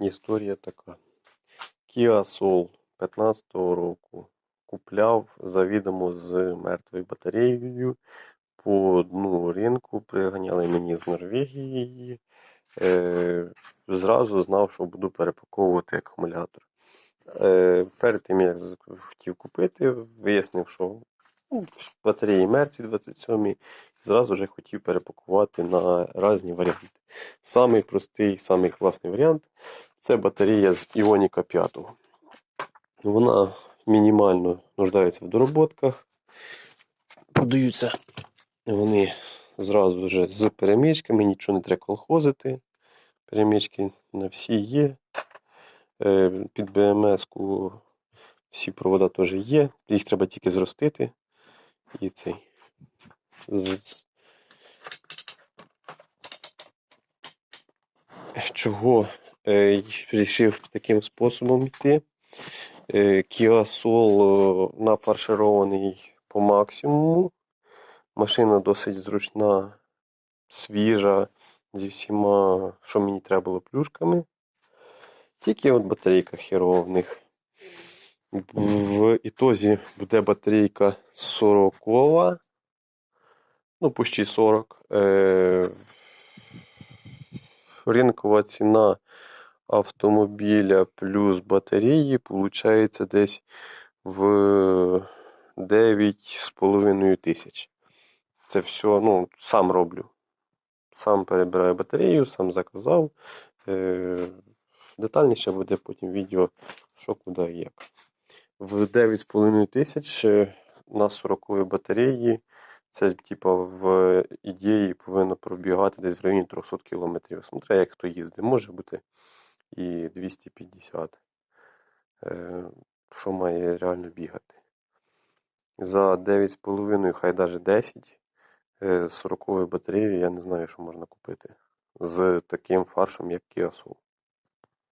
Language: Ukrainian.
Історія така. Kia Soul 15-го року купляв завідомо з мертвою батареєю по дну ринку. Приганяли мені з Норвегії її. Е, зразу знав, що буду перепаковувати акумулятор. Е, перед тим, як хотів купити, вияснив, що ну, батареї мертві 27 зразу вже хотів перепакувати на різні варіанти. Самий простий, самий класний варіант це батарея з Іоніка 5. Вона мінімально нуждається в дороботках. Продаються вони зразу вже з перемичками, нічого не треба колхозити. Перемички на всі є. Е, Під БМС-ку всі провода теж є. Їх треба тільки зростити. І цей. Чого е, вирішив таким способом йти? Е, Soul е, нафарширований по максимуму. Машина досить зручна, свіжа, зі всіма, що мені треба було плюшками. Тільки от батарейка херова в них. В ітозі буде батарейка 40 ну, почти 40. Е, ринкова ціна автомобіля плюс батареї получається десь в 9,5 тисяч. Це все, ну, сам роблю. Сам перебираю батарею, сам заказав. Е, детальніше буде потім відео, що куди і як. В 9,5 тисяч е, на 40 батареї. Це, типа, в ідеї повинно пробігати десь в районі 300 км. Смотря, як хто їздить. Може бути і 250. Е, що має реально бігати. За 9,5, хай навіть 10 е, 40 батареї я не знаю, що можна купити. З таким фаршем, як Kia Soul.